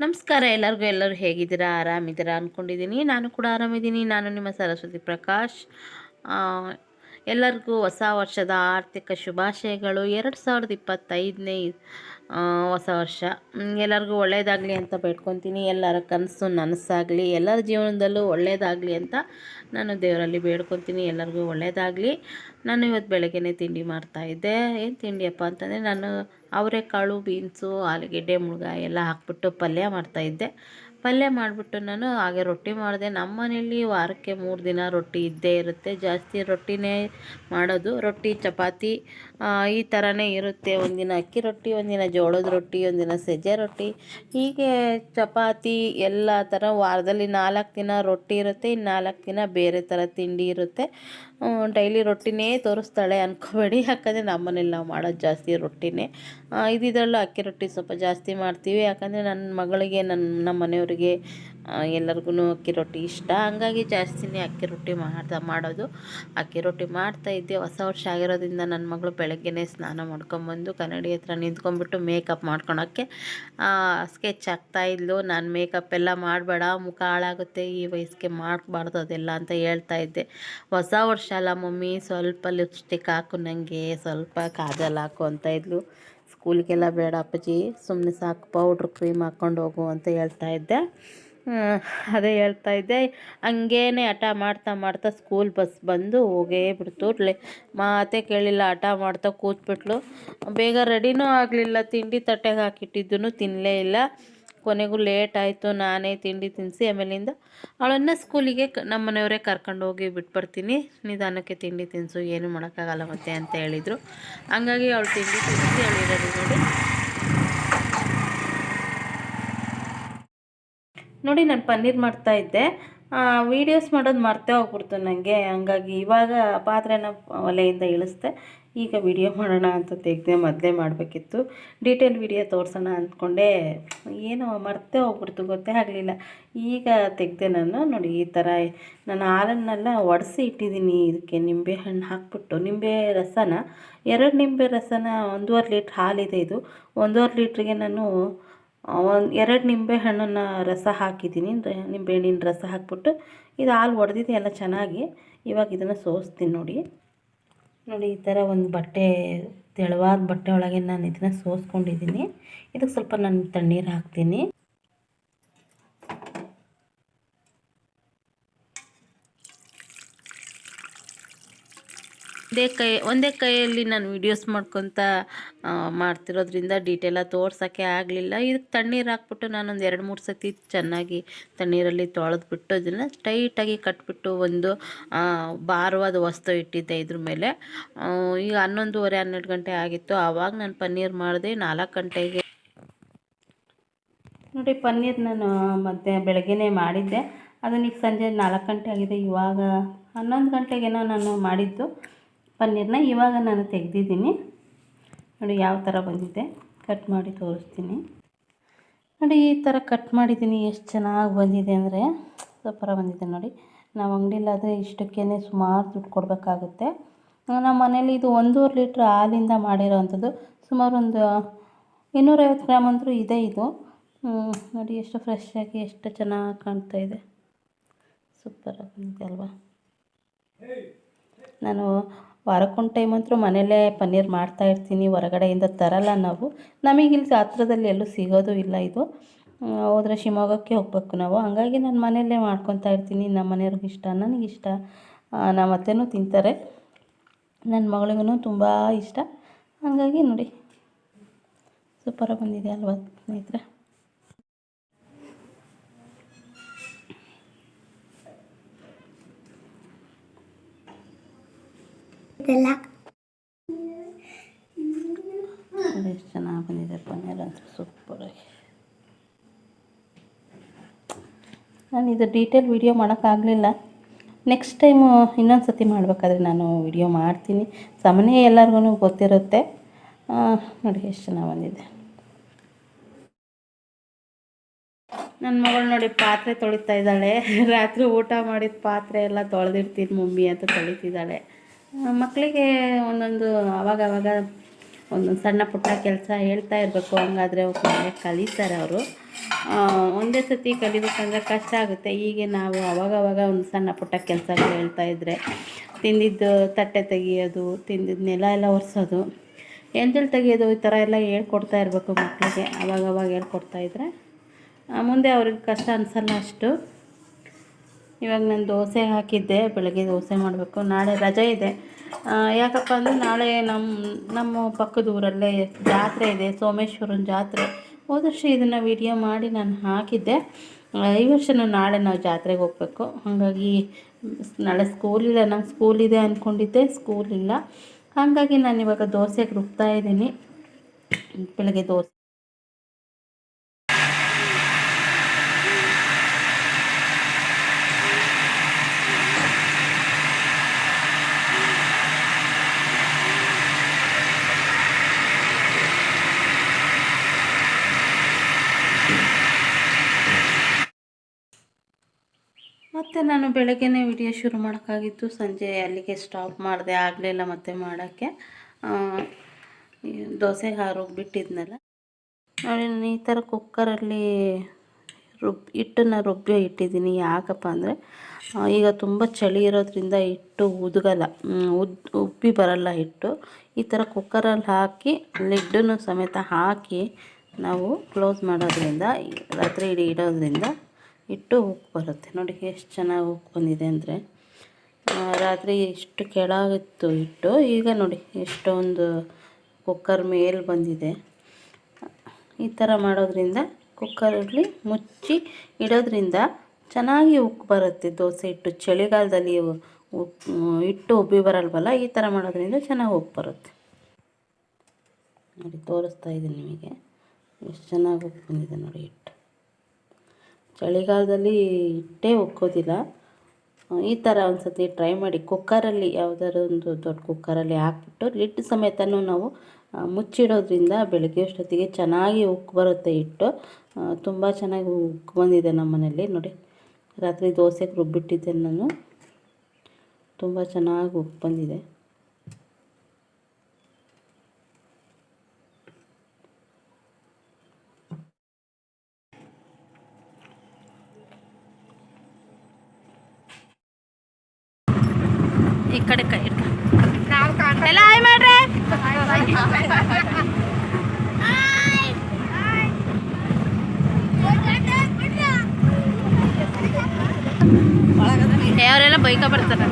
ನಮಸ್ಕಾರ ಎಲ್ಲರಿಗೂ ಎಲ್ಲರೂ ಹೇಗಿದ್ದೀರಾ? ಆರಾಮಿದ್ದೀರಾ ಅಂದ್ಕೊಂಡಿದ್ದೀನಿ ನಾನು ಕೂಡ ಆರಾಮಿದ್ದೀನಿ. ನಾನು ನಿಮ್ಮ ಸರಸ್ವತಿ ಪ್ರಕಾಶ್. ಎಲ್ಲರಿಗೂ ಹೊಸ ವರ್ಷದ ಆರ್ಥಿಕ ಶುಭಾಶಯಗಳು. ಎರಡು ಸಾವಿರದ ಇಪ್ಪತ್ತೈದನೇ ಹೊಸ ವರ್ಷ. ಎಲ್ಲರಿಗೂ ಒಳ್ಳೆಯದಾಗಲಿ ಅಂತ ಬೇಡ್ಕೊತೀನಿ. ಎಲ್ಲರ ಕನಸು ನನಸಾಗಲಿ. ಎಲ್ಲರ ಜೀವನದಲ್ಲೂ ಒಳ್ಳೆಯದಾಗಲಿ ಅಂತ ನಾನು ದೇವರಲ್ಲಿ ಬೇಡ್ಕೊತೀನಿ. ಎಲ್ಲರಿಗೂ ಒಳ್ಳೆಯದಾಗಲಿ ನಾನು ಇವತ್ತು ಬೆಳಗ್ಗೆನೇ ತಿಂಡಿ ಮಾಡ್ತಾಯಿದ್ದೆ ಏನು ತಿಂಡಿಯಪ್ಪ ಅಂತಂದರೆ, ನಾನು ಅವರೆಕಾಳು, ಬೀನ್ಸು, ಆಲೂಗೆಡ್ಡೆ ಮುಳುಗ ಎಲ್ಲ ಹಾಕ್ಬಿಟ್ಟು ಪಲ್ಯ ಮಾಡ್ತಾಯಿದ್ದೆ ಪಲ್ಯ ಮಾಡಿಬಿಟ್ಟು ನಾನು ಹಾಗೆ ರೊಟ್ಟಿ ಮಾಡಿದೆ. ನಮ್ಮ ಮನೇಲಿ ವಾರಕ್ಕೆ ಮೂರು ದಿನ ರೊಟ್ಟಿ ಇದ್ದೇ ಇರುತ್ತೆ. ಜಾಸ್ತಿ ರೊಟ್ಟಿನೇ ಮಾಡೋದು. ರೊಟ್ಟಿ, ಚಪಾತಿ ಈ ಥರನೇ ಇರುತ್ತೆ. ಒಂದಿನ ಅಕ್ಕಿ ರೊಟ್ಟಿ, ಒಂದಿನ ಜೋಳದ ರೊಟ್ಟಿ, ಒಂದಿನ ಸಜ್ಜೆ ರೊಟ್ಟಿ. ಹೀಗೆ ಚಪಾತಿ, ಎಲ್ಲ ಥರ ವಾರದಲ್ಲಿ ನಾಲ್ಕು ದಿನ ರೊಟ್ಟಿ ಇರುತ್ತೆ. ಇನ್ನು ನಾಲ್ಕು ದಿನ ಬೇರೆ ಥರ ತಿಂಡಿ ಇರುತ್ತೆ. ಡೈಲಿ ರೊಟ್ಟಿನೇ ತೋರಿಸ್ತಾಳೆ ಅಂದ್ಕೋಬೇಡಿ ಯಾಕಂದರೆ ನಮ್ಮನೇಲಿ ನಾವು ಮಾಡೋದು ಜಾಸ್ತಿ ರೊಟ್ಟಿನೇ. ಇದಿದ್ರಲ್ಲೂ ಅಕ್ಕಿ ರೊಟ್ಟಿ ಸ್ವಲ್ಪ ಜಾಸ್ತಿ ಮಾಡ್ತೀವಿ. ಯಾಕಂದರೆ ನನ್ನ ಮಗಳಿಗೆ ನನ್ನ ನಮ್ಮ ಮನೆಯವ್ರಿಗೆ ಎಲ್ಲರಿಗೂ ಅಕ್ಕಿ ರೊಟ್ಟಿ ಇಷ್ಟ. ಹಂಗಾಗಿ ಜಾಸ್ತಿನೇ ಅಕ್ಕಿ ರೊಟ್ಟಿ ಮಾಡ್ತಾ, ಮಾಡೋದು. ಅಕ್ಕಿ ರೊಟ್ಟಿ ಮಾಡ್ತಾ ಇದ್ದೆ. ಹೊಸ ವರ್ಷ ಆಗಿರೋದ್ರಿಂದ ನನ್ನ ಮಗಳು ಬೆಳಗ್ಗೆನೇ ಸ್ನಾನ ಮಾಡ್ಕೊಂಬಂದು ಕನ್ನಡಿ ಹತ್ರ ನಿಂತ್ಕೊಂಡ್ಬಿಟ್ಟು ಮೇಕಪ್ ಮಾಡ್ಕೊಳಕ್ಕೆ ಸ್ಕೆಚ್ ಆಗ್ತಾಯಿದ್ಲು ನಾನು ಮೇಕಪ್ ಎಲ್ಲ ಮಾಡಬೇಡ, ಮುಖ ಹಾಳಾಗುತ್ತೆ, ಈ ವಯಸ್ಸಿಗೆ ಮಾಡಬಾರ್ದು ಅದೆಲ್ಲ ಅಂತ ಹೇಳ್ತಾ ಇದ್ದೆ. ಹೊಸ ವರ್ಷ ಅಲ್ಲ ಮಮ್ಮಿ, ಸ್ವಲ್ಪ ಲಿಪ್ಸ್ಟಿಕ್ ಹಾಕು ನನಗೆ ಸ್ವಲ್ಪ ಕಾಜಲ್ ಹಾಕು ಅಂತ ಇದ್ಲು. ಸ್ಕೂಲ್ಗೆಲ್ಲ ಬೇಡ ಅಪ್ಪಾಜಿ ಸುಮ್ಮನೆ ಸಾಕು, ಪೌಡ್ರ್ ಕ್ರೀಮ್ ಹಾಕ್ಕೊಂಡು ಹೋಗು ಅಂತ ಹೇಳ್ತಾ ಇದ್ದೆ. ಅದೇ ಹೇಳ್ತಾ ಇದ್ದೆ. ಹಂಗೇನೆ ಹಠ ಮಾಡ್ತಾ ಮಾಡ್ತಾ ಸ್ಕೂಲ್ ಬಸ್ ಬಂದು ಹೋಗೇ ಬಿಡ್ತು ಮಾತೆ ಕೇಳಿಲ್ಲ, ಹಠ ಮಾಡ್ತಾ ಕೂತ್ಬಿಟ್ಲು. ಬೇಗ ರೆಡಿನೂ ಆಗಲಿಲ್ಲ, ತಿಂಡಿ ತಟ್ಟೆಗೆ ಹಾಕಿಟ್ಟಿದ್ದು ತಿನ್ನಲೇ ಇಲ್ಲ. ಕೊನೆಗೂ ಲೇಟ್ ಆಯಿತು, ನಾನೇ ತಿಂಡಿ ತಿನ್ನಿಸಿ ಆಮೇಲಿಂದ ಅವಳನ್ನ ಸ್ಕೂಲಿಗೆ ನಮ್ಮ ಮನೆಯವರೇ ಕರ್ಕೊಂಡು ಹೋಗಿ ಬಿಟ್ಬರ್ತೀನಿ ನಿಧಾನಕ್ಕೆ ತಿಂಡಿ ತಿನ್ನಿಸು ಏನು ಮಾಡೋಕ್ಕಾಗಲ್ಲ ಮತ್ತೆ ಅಂತ ಹೇಳಿದರು. ಹಂಗಾಗಿ ಅವಳು ತಿಂಡಿ ತಿನ್ನಿಸಿ ಅವಳಿರೋದು ನೋಡಿ. ನೋಡಿ ನಾನು ಪನ್ನೀರ್ ಮಾಡ್ತಾ ಇದ್ದೆ. ವೀಡಿಯೋಸ್ ಮಾಡೋದು ಮರ್ತೇ ಹೋಗ್ಬಿಡ್ತು ನನಗೆ ಹಂಗಾಗಿ ಇವಾಗ ಪಾತ್ರೆನ ಒಲೆಯಿಂದ ಇಳಿಸ್ದೆ. ಈಗ ವಿಡಿಯೋ ಮಾಡೋಣ ಅಂತ ತೆಗೆದೆ ಮೊದಲೇ ಮಾಡಬೇಕಿತ್ತು. ಡೀಟೇಲ್ ವಿಡಿಯೋ ತೋರಿಸೋಣ ಅಂದ್ಕೊಂಡೆ. ಏನೋ ಮರ್ತೇ ಹೋಗ್ಬಿಡ್ತು, ಗೊತ್ತೇ ಆಗಲಿಲ್ಲ. ಈಗ ತೆಗೆದೆ ನಾನು, ನೋಡಿ ಈ ಥರ ನಾನು ಹಾಲನ್ನೆಲ್ಲ ಒಡೆಸಿ ಇಟ್ಟಿದ್ದೀನಿ. ಇದಕ್ಕೆ ನಿಂಬೆ ಹಣ್ಣು ಹಾಕ್ಬಿಟ್ಟು. ನಿಂಬೆ ರಸನ, ಎರಡು ನಿಂಬೆ ರಸನ ಒಂದೂವರೆ ಲೀಟ್ರ್ ಹಾಲಿದೆ ಇದು. ಒಂದೂವರೆ ಲೀಟ್ರಿಗೆ ನಾನು ಒಂದು ಎರಡು ನಿಂಬೆ ಹಣ್ಣನ್ನು ರಸ ಹಾಕಿದ್ದೀನಿ. ನಿಂಬೆಹಣ್ಣಿನ ರಸ ಹಾಕ್ಬಿಟ್ಟು ಇದು ಹಾಲು ಒಡೆದಿದೆ ಎಲ್ಲ ಚೆನ್ನಾಗಿ. ಇವಾಗ ಇದನ್ನು ಸೋಸ್ತೀನಿ ನೋಡಿ. ನೋಡಿ, ಈ ಥರ ಒಂದು ಬಟ್ಟೆ, ತೆಳುವಾದ ಬಟ್ಟೆ ಒಳಗೆ ನಾನು ಇದನ್ನು ಸೋಸ್ಕೊಂಡಿದ್ದೀನಿ ಇದಕ್ಕೆ ಸ್ವಲ್ಪ ನಾನು ತಣ್ಣೀರು ಹಾಕ್ತೀನಿ. ಒಂದೇ ಕೈ, ಒಂದೇ ಕೈಯಲ್ಲಿ ನಾನು ವೀಡಿಯೋಸ್ ಮಾಡ್ಕೊತ ಮಾಡ್ತಿರೋದ್ರಿಂದ ಡೀಟೇಲಾಗಿ ತೋರ್ಸೋಕ್ಕೆ ಆಗಲಿಲ್ಲ. ಇದಕ್ಕೆ ತಣ್ಣೀರು ಹಾಕ್ಬಿಟ್ಟು ನಾನೊಂದು ಎರಡು, ಮೂರು ಸತಿ ಚೆನ್ನಾಗಿ ತಣ್ಣೀರಲ್ಲಿ ತೊಳೆದ್ಬಿಟ್ಟು ಅದನ್ನು ಟೈಟಾಗಿ ಕಟ್ಬಿಟ್ಟು ಒಂದು ಭಾರವಾದ ವಸ್ತು ಇಟ್ಟಿದ್ದೆ ಇದ್ರ ಮೇಲೆ. ಈಗ ಹನ್ನೊಂದುವರೆ, ಹನ್ನೆರಡು ಗಂಟೆ ಆಗಿತ್ತು. ಆವಾಗ ನಾನು ಪನ್ನೀರ್ ಮಾಡಿದೆ. ನಾಲ್ಕು ಗಂಟೆಗೆ ನೋಡಿ, ಪನ್ನೀರ್ ನಾನು, ಮತ್ತೆ ಬೆಳಗ್ಗೆನೇ ಮಾಡಿದ್ದೆ. ಅದನ್ನ ಈಗ ಸಂಜೆ ನಾಲ್ಕು ಗಂಟೆ ಆಗಿದೆ. ಇವಾಗ ಹನ್ನೊಂದು ಗಂಟೆಗೇನೋ ನಾನು ಮಾಡಿದ್ದು. ಪನ್ನೀರ್ನ ಇವಾಗ ನಾನು ತೆಗೆದಿದ್ದೀನಿ. ನೋಡಿ ಯಾವ ಥರ ಬಂದಿದೆ. ಕಟ್ ಮಾಡಿ ತೋರಿಸ್ತೀನಿ. ನೋಡಿ ಈ ಥರ ಕಟ್ ಮಾಡಿದ್ದೀನಿ, ಎಷ್ಟು ಚೆನ್ನಾಗಿ ಬಂದಿದೆ ಅಂದರೆ. ಸೂಪರ ಬಂದಿದೆ ನೋಡಿ. ನಾವು ಅಂಗಡಿಲಾದರೆ ಇಷ್ಟಕ್ಕೇ ಸುಮಾರು ದುಡ್ಡು ಕೊಡಬೇಕಾಗುತ್ತೆ. ನಮ್ಮ ಮನೇಲಿ ಇದು ಒಂದೂವರೆ ಲೀಟ್ರ್ ಹಾಲಿಂದ ಮಾಡಿರೋವಂಥದ್ದು ಸುಮಾರು ಒಂದು ಇನ್ನೂರೈವತ್ತು ಗ್ರಾಮ್ ಅಂದರೂ ಇದೆ ಇದು. ನೋಡಿ ಎಷ್ಟು ಫ್ರೆಶ್ ಆಗಿ ಎಷ್ಟು ಚೆನ್ನಾಗಿ ಕಾಣ್ತಾ ಇದೆ. ಸೂಪರಾಗಿ ಬಂದಿದೆ ಅಲ್ವಾ? ನಾನು ವಾರಕ್ಕೊಂದು ಟೈಮ್ ಅಂತೂ ಮನೇಲೇ ಪನ್ನೀರ್ ಮಾಡ್ತಾ ಇರ್ತೀನಿ, ಹೊರಗಡೆಯಿಂದ ತರಲ್ಲ ನಾವು. ನಮಗಿಲ್ಲಿ ಹತ್ರದಲ್ಲಿ ಎಲ್ಲೂ ಸಿಗೋದು ಇಲ್ಲ ಇದು. ಹೋದ್ರೆ ಶಿವಮೊಗ್ಗಕ್ಕೆ ಹೋಗ್ಬೇಕು ನಾವು. ಹಂಗಾಗಿ ನಾನು ಮನೆಯಲ್ಲೇ ಮಾಡ್ಕೊತಾ ಇರ್ತೀನಿ. ನಮ್ಮ ಮನೆಯವ್ರಿಗೆ ಇಷ್ಟ ನನಗಿಷ್ಟ ನಮ್ಮ ಅತ್ತೆನೂ ತಿಂತಾರೆ. ನನ್ನ ಮಗಳಿಗೂ ತುಂಬ ಇಷ್ಟ. ಹಾಗಾಗಿ ನೋಡಿ. ಸೂಪರಾಗಿ ಬಂದಿದೆ ಅಲ್ವಾ ಸ್ನೇಹಿತರೆ? ನೋಡಿ ಎಷ್ಟು ಚೆನ್ನಾಗಿ ಬಂದಿದೆ ಪನ್ನೀರ್ ಅಂತೂ ಸೂಪರಾಗಿ ನಾನು ಇದು ಡೀಟೇಲ್ ವಿಡಿಯೋ ಮಾಡೋಕ್ಕಾಗಲಿಲ್ಲ ನೆಕ್ಸ್ಟ್ ಟೈಮು ಇನ್ನೊಂದು ಸತಿ ಮಾಡಬೇಕಾದ್ರೆ ನಾನು ವಿಡಿಯೋ ಮಾಡ್ತೀನಿ. ಸಾಮಾನ್ಯ ಎಲ್ಲರಿಗೂ ಗೊತ್ತಿರುತ್ತೆ. ನೋಡಿ ಎಷ್ಟು ಚೆನ್ನಾಗಿ ಬಂದಿದೆ. ನನ್ನ ಮಗಳು ನೋಡಿ ಪಾತ್ರೆ ತೊಳಿತಾ ಇದ್ದಾಳೆ. ರಾತ್ರಿ ಊಟ ಮಾಡಿದ ಪಾತ್ರೆ ಎಲ್ಲ ತೊಳೆದಿರ್ತೀನಿ ಮಮ್ಮಿ ಅಂತ ತೊಳಿತಿದ್ದಾಳೆ. ಮಕ್ಕಳಿಗೆ ಒಂದೊಂದು ಆವಾಗವಾಗ ಒಂದೊಂದು ಸಣ್ಣ ಪುಟ್ಟ ಕೆಲಸ ಹೇಳ್ತಾ ಇರಬೇಕು, ಹಂಗಾದ್ರೆ ಅವ್ರು ಕಲಿತಾರೆ ಅವರು. ಒಂದೇ ಸತಿ ಕಲಿಬೇಕಂದ್ರೆ ಕಷ್ಟ ಆಗುತ್ತೆ. ಹೀಗೆ ನಾವು ಅವಾಗವಾಗ ಅವಾಗ ಒಂದು ಸಣ್ಣ ಪುಟ್ಟ ಕೆಲಸ ಹೇಳ್ತಾ ಇದ್ದರೆ ತಿಂದಿದ್ದು ತಟ್ಟೆ ತೆಗೆಯೋದು, ತಿಂದಿದ್ದು ನೆಲ ಎಲ್ಲ ಒರೆಸೋದು ಎಂಜಲ್ ತೆಗೆಯೋದು ಈ ಥರ ಎಲ್ಲ ಹೇಳ್ಕೊಡ್ತಾ ಇರಬೇಕು ಮಕ್ಕಳಿಗೆ ಅವಾಗ ಅವಾಗ ಹೇಳ್ಕೊಡ್ತಾ ಇದ್ದರೆ ಮುಂದೆ ಅವ್ರಿಗೆ ಕಷ್ಟ ಅನಿಸಲ್ಲ ಅಷ್ಟು. ಇವಾಗ ನಾನು ದೋಸೆ ಹಾಕಿದ್ದೆ, ಬೆಳಗ್ಗೆ ದೋಸೆ ಮಾಡಬೇಕು. ನಾಳೆ ರಜೆ ಇದೆ. ಯಾಕಪ್ಪ ಅಂದರೆ ನಾಳೆ ನಮ್ಮ ನಮ್ಮ ಪಕ್ಕದ ಊರಲ್ಲೇ ಜಾತ್ರೆ ಇದೆ, ಸೋಮೇಶ್ವರನ ಜಾತ್ರೆ. ಹೋದ ವರ್ಷ ಇದನ್ನು ವಿಡಿಯೋ ಮಾಡಿ ನಾನು ಹಾಕಿದ್ದೆ. ಈ ವರ್ಷನೂ ನಾಳೆ ನಾವು ಜಾತ್ರೆಗೆ ಹೋಗಬೇಕು. ಹಾಗಾಗಿ ನಾಳೆ ಸ್ಕೂಲಿಲ್ಲ ನಂಗೆ ಸ್ಕೂಲ್ ಇದೆ ಅಂದ್ಕೊಂಡಿದ್ದೆ ಸ್ಕೂಲ್ ಇಲ್ಲ. ಹಾಗಾಗಿ ನಾನು ಇವಾಗ ದೋಸೆಗೆ ರುಬ್ತಾ ಇದ್ದೀನಿ. ಬೆಳಗ್ಗೆ ದೋಸೆ. ಮತ್ತು ನಾನು ಬೆಳಗ್ಗೆನೇ ವಿಡಿಯೋ ಶುರು ಮಾಡೋಕ್ಕಾಗಿತ್ತು. ಸಂಜೆ ಅಲ್ಲಿಗೆ ಸ್ಟಾಪ್ ಮಾಡಿದೆ, ಆಗಲಿಲ್ಲ ಮತ್ತೆ ಮಾಡೋಕ್ಕೆ. ದೋಸೆ ರುಬ್ಬಿಟ್ಟಿದ್ನಲ್ಲ ನೋಡಿ ಈ ಥರ ಕುಕ್ಕರಲ್ಲಿ ರುಬ್, ಹಿಟ್ಟನ್ನು ರುಬ್ಬಿ ಇಟ್ಟಿದ್ದೀನಿ. ಯಾಕಪ್ಪ ಅಂದರೆ ಈಗ ತುಂಬ ಚಳಿ ಇರೋದ್ರಿಂದ ಹಿಟ್ಟು ಉದುಗಲ್ಲ. ಉದ್ ಉಬ್ಬಿ ಬರಲ್ಲ ಹಿಟ್ಟು. ಈ ಥರ ಕುಕ್ಕರಲ್ಲಿ ಹಾಕಿ, ಲಿಡ್ಡನ್ನು ಸಮೇತ ಹಾಕಿ ನಾವು ಕ್ಲೋಸ್ ಮಾಡೋದ್ರಿಂದ ರಾತ್ರಿ ಇಡೀ ಇಡೋದ್ರಿಂದ ಹಿಟ್ಟು ಉಪ್ಪು ಬರುತ್ತೆ. ನೋಡಿ ಎಷ್ಟು ಚೆನ್ನಾಗಿ ಉಪ್ಪು ಬಂದಿದೆ ಅಂದರೆ. ರಾತ್ರಿ ಎಷ್ಟು ಕೆಳಗಿತ್ತು ಇಟ್ಟು ಈಗ ನೋಡಿ ಎಷ್ಟೊಂದು ಕುಕ್ಕರ್ ಮೇಲೆ ಬಂದಿದೆ. ಈ ಥರ ಮಾಡೋದ್ರಿಂದ ಕುಕ್ಕರಲ್ಲಿ ಮುಚ್ಚಿ ಇಡೋದ್ರಿಂದ ಚೆನ್ನಾಗಿ ಉಪ್ಪು ಬರುತ್ತೆ. ದೋಸೆ ಹಿಟ್ಟು ಚಳಿಗಾಲದಲ್ಲಿ ಇಟ್ಟು ಉಬ್ಬಿ ಬರಲ್ವಲ್ಲ, ಈ ಥರ ಮಾಡೋದ್ರಿಂದ ಚೆನ್ನಾಗಿ ಉಪ್ಪು ಬರುತ್ತೆ. ನೋಡಿ, ತೋರಿಸ್ತಾ ಇದ್ದೀನಿ ನಿಮಗೆ. ಎಷ್ಟು ಚೆನ್ನಾಗಿ ಉಪ್ಪು ಬಂದಿದೆ ನೋಡಿ ಹಿಟ್ಟು. ಚಳಿಗಾಲದಲ್ಲಿ ಇಟ್ಟೇ ಉಕ್ಕೋದಿಲ್ಲ ಈ ಥರ ಒಂದು ಸತಿ ಟ್ರೈ ಮಾಡಿ ಕುಕ್ಕರಲ್ಲಿ ಯಾವುದಾದ್ರು ಒಂದು ದೊಡ್ಡ ಕುಕ್ಕರಲ್ಲಿ ಹಾಕ್ಬಿಟ್ಟು ಲಿಟ್ಟು ಸಮೇತನೂ ನಾವು ಮುಚ್ಚಿಡೋದ್ರಿಂದ ಬೆಳಗ್ಗೆ ಅಷ್ಟೊತ್ತಿಗೆ ಚೆನ್ನಾಗಿ ಉಕ್ಕು ಬರುತ್ತೆ ಹಿಟ್ಟು. ತುಂಬ ಚೆನ್ನಾಗಿ ಉಕ್ಕು ಬಂದಿದೆ ನಮ್ಮ ಮನೇಲಿ ನೋಡಿ, ರಾತ್ರಿ ದೋಸೆಗೆ ರುಬ್ಬಿಟ್ಟಿದ್ದೆ ನಾನು. ತುಂಬ ಚೆನ್ನಾಗಿ ಉಕ್ಕು ಬಂದಿದೆ. ಈ ಕಡೆ ಕೈ ಎಲ್ಲ ಹಾಯ್ ಮಾಡ್ರಿ. ಅವರೆಲ್ಲ ಬೈಕ ಬರ್ತಾರೆ.